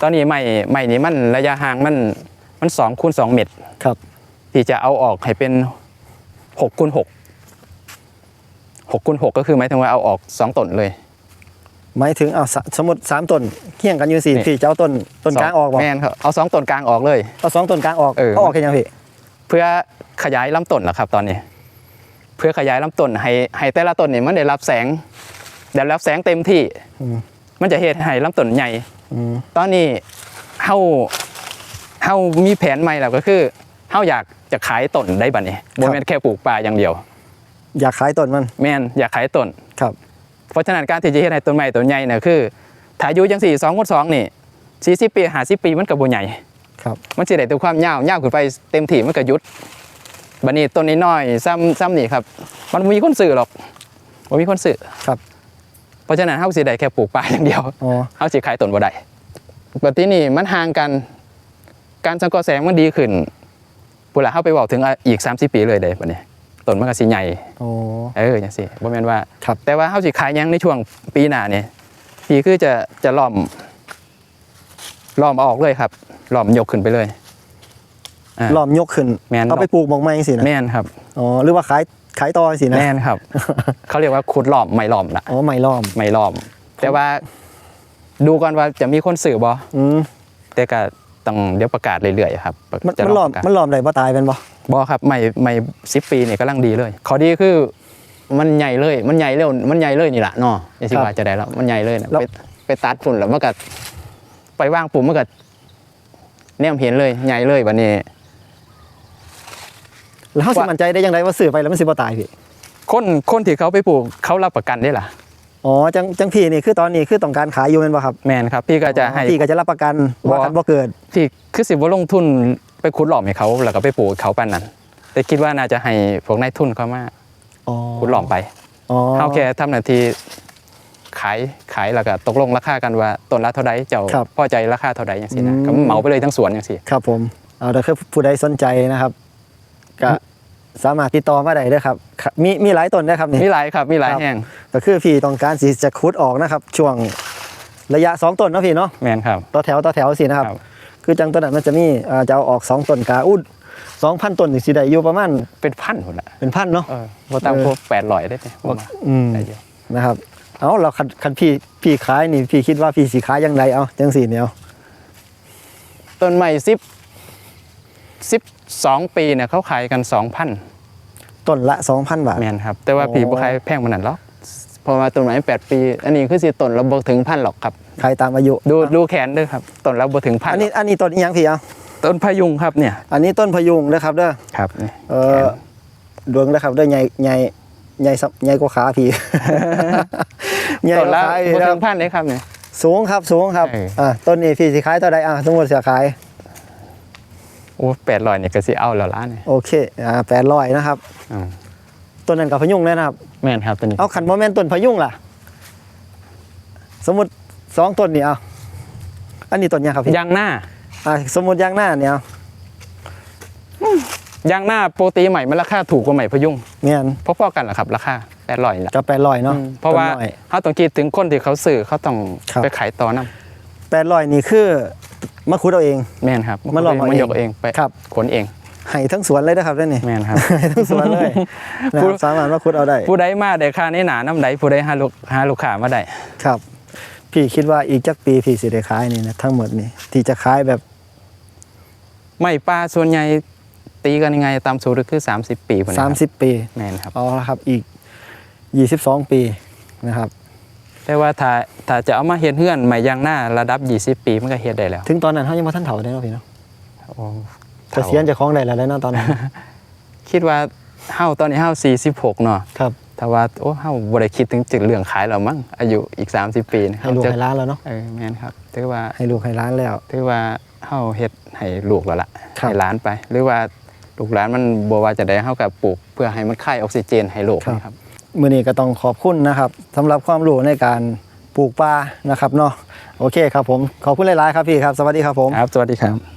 ตอนนี้ใหม่ใหม่นี้มันระยะห่างมันมันสองคูณสองเมตรครับ ที่จะเอาออกให้เป็นหกคูณหกหกคูณหกก็คือหมายถึงว่าเอาออกสองต้นเลย หมายถึงเอาสสมมติสามต้นเคียงกันอยู่สี่นี่พี่จะเอาต้นต้นกลางออกบ่แม่นครับเอาสองต้นกลางออกเลย เอาสองต้นกลางออกเออ เอาออกแค่ยังพี่เพื่อขยายลำต้นนะครับตอนนี้ เพื่อขยายลำต้นให้ให้แต่ละต้นนี่มันได้รับแสงได้รับแสงเต็มที่ อืมมันจะเฮ็ดให้ลำต้นใหญ่ อืมตอนนี้เฮาเฮามีแผนใหม่แล้วก็คือเฮาอยากจะขายต้นได้บัดนี้บ่แม่นแค่ปลูกป่าอย่างเดียว อยากขายต้นมัน แม่นอยากขายต้นครับ เพราะฉะนั้นการที่จะเฮ็ดให้ต้นใหม่ต้นใหญ่เนี่ยคือถ้าอายุจังสี่2คูณ2นี่ 40 ปี 50 ปีมันก็บ่ใหญ่ครับ มันสิได้แต่ความยาวยาวขึ้นไปเต็มที่มันก็หยุดบัดนี้ต้นน้อยๆซ้ำซ้ำนี่ครับ มันบ่มีคนซื้อหรอกบ่มีคนซื้อครับ เพราะฉะนั้นเฮาสิได้แค่ปลูกป่าอย่างเดียวอ๋อ เฮาสิขายต้นบ่ได้บัดทีนี้มันห่างกัน การสังเคราะห์แสงมันดีขึ้นปุระเฮาไปบอกถึงอีก 30 ปีเลยเด้บัดนี้ต้นมันก็สิใหญ่อ๋อเออจังซี่บ่แม่นว่า ครับ แต่ว่าเฮาสิขายหยังในช่วงปีหน้านี่พี่คือจะจะล้อมล้อมออกเลยครับล้อมยกขึ้นไปเลย อ่าล้อมยกขึ้นแม่น เอาไปปลูกหมองไม้สินะแม่นครับ อ๋อหรือว่าขาย ขายต่อสินะแม่นครับ เขาเรียกว่าขุดล้อมไม่ล้อมละอ๋อไม้ล้อมไม่ล้อม แต่ว่าดูก่อนว่าจะมีคนสื่อบ่อืมแต่ก็ต้องเดี๋ยวประกาศเรื่อยๆครับมันจะมันล้อมประกาศมันล้อมได้บ่ตายเป็นบ่บ่ครับไม่ไม่สิปีนี่กำลังดีเลยข้อดีคือมันใหญ่เลย มันใหญ่เร็ว มันใหญ่เลยนี่ล่ะเนาะอย่าสิว่าจะได้แล้ว มันใหญ่เลยนะไปไปตัดฝุ่นแล้วมันก็ไปว่างปุ่มมันก็แนมเห็นเลยใหญ่เลยวันนี้ แล้วเฮาสิว่ามั่นใจได้ยังไงว่าซื้อไปแล้วมันสิบ่ตายพี่คนคนที่เขาไปปลูกเขารับประกันได้ล่ะอ๋อจังจังพี่นี่คือตอนนี้คือต้องการขายอยู่แม่นบ่ครับแมนครับ พี่ก็จะให้พี่ก็จะรับประกันบ่ว่าคันบ่เกิดพี่คือสิบ่ลงทุนไปขุดหล่อมให้เขาแล้วก็ไปปลูกให้เขาปานนั้น แต่คิดว่าน่าจะให้พวกนายทุนเขามาอ๋อขุดหล่อมไปอ๋อเขาแค่ทำหน้าที่ขายขายแล้วก็ตกลงราคากันว่าต้นละเท่าใดเจ้าพอใจราคาเท่าใดอย่างสินะก็เหมาไปเลยทั้งสวนอย่างสิครับผมเอาแต่คือผู้ใดสนใจนะครับ ก็สามารถติดต่อมาได้เด้อครับครับ มีมีหลายต้นนะครับนี่ มีหลายครับมีหลายครับ แห่งก็คือพี่ต้องการสิจะขุดออกนะครับ ช่วงระยะ 2ต้นเนาะพี่เนาะแมนครับ ต่อแถวต่อแถวสินะครับ ครับ คือจังต้นนั้นมันจะมีอ่าจะเอาออก 2ต้นกาอุ้ด2,000ต้นนี่สิได้อยู่ประมาณเป็นพันคนละเป็นพันเนาะ เออพอตามเออ พวกแปดร้อยได้ไหมประมาณอืม ได้เยอะนะครับ เอาเราคันคันพี่พี่ขายนี่พี่คิดว่าพี่สิขายยังไงเอาจังสี่เนี่ยเอาต้นใหม่สิบสิบ สองปีเนี่ยเขาขายกันสองพันต้นละ 2,000 บาท แมนครับ แต่ว่าโอ้ผีบ่ขายแพงมันนั่นหรอกเพราะว่าต้นไม้แปดปี อันนี้คือสิต้นเราบ่ถึงพันหรอกครับขายตามอายุ ดูดูแขนด้วยครับต้นเราบ่ถึงพันอันนี้อันนี้ต้นอีหยังพี่เอาต้นพะยุงครับเนี่ย อันนี้ต้นพยุงนะครับเด้อครับนี่เออดวงนะครับเด้อใหญ่ใหญ่ใหญ่สับใหญ่กว่าขาพี่ใหญ่ต้กนว่าละขาอีกบ่นะคถึรับงพันเลยครับเนี่ยสูงครับสูงครับเอออ่าต้นนี้พี่สิขายเท่าใดอะสมมติจะขาย โอ้แปดร้อยเนี่ยก็สิเอาแล้วล้านเนี่ยโอเคอ่าแปดร้อยนะครับอืมต้นนั้นกับพยุงเลยนะครับ แม่นครับตัวนี้เอาขันโมเมนต้นพยุงล่ะ สมมติสองต้นนี่เอาอันนี้ต้นยังครับพี่ยางหน้าอ่าสมมติยางหน้าเนี่ยเอายางหน้าโปรตีใหม่มันราคาถูกกว่าใหม่พะยุงเมียนพอๆกันเหรอครับ ราคาแปดร้อยละกับแปดร้อยเนาะเพราะว่าต้นน้อยเขาต้องคิดถึงคนที่เขาซื้อเขาต้องครับไปขายต่อนํแปดร้อยนี่คือ มาคุดเอาเอง แม่นครับมันหลอกเอามันเองยกเองไปครับ ขนเองให้ทั้งสวนเลยนะครับเด้อนี่แม่นครับให้ทั้งสวนเลยนะคผู้รับสามารถมาคุดเอาได้ ผู้ใดมาได้ค่านี้หนาน้ำใดผู้ใดหาลูกหาลูกค้ามาได้ครับ พี่คิดว่าอีกจักปีพี่สิได้ขายนี่นะทั้งหมดนี่ที่จะขายแบบ ไม่ปลาส่วนใหญ่ตีกันยังไงตามสูตรคือ 30 ปีพุ่นนะครับ30ปีแม่นครับเอาละครับอีก 22 ปีนะครับ แต่ว่าถ้าถ้าจะเอามาเฮ็ดเฮือนใหม่ยางหน้าระดับ 20 ปีมันก็เฮ็ดได้แล้วถึงตอนนั้นเขายังบ่ทันเฒ่าได้เนาะพี่เนาะโอ้เกษียณจะคล้องได้แล้วได้เนาะตอนนั้น คิดว่าเฮาตอนนี้เฮา46เนาะครับถ้าว่าโอ้เฮาบ่ได้คิดถึงจุดเรื่องขายแล้วมั้งอายุอีก 30 ปีนะให้ลูกจะให้ร้านแล้วเนาะเออแม่นครับถือว่าให้ลูกให้ร้านแล้วถือว่าเฮาเฮ็ดให้ลูกแล้วล่ะครับให้หลานไป หรือว่าลูกหลานมันบ่ว่าจะได้เฮากับปลูก เพื่อให้มันคายออกซิเจนให้โลกนะครับ มื้อนี้ก็ต้องขอบคุณนะครับสำหรับความรู้ในการปลูกป่านะครับเนาะโอเคครับผมขอบคุณหลายๆครับพี่ครับ สวัสดีครับผม ครับ สวัสดีครับ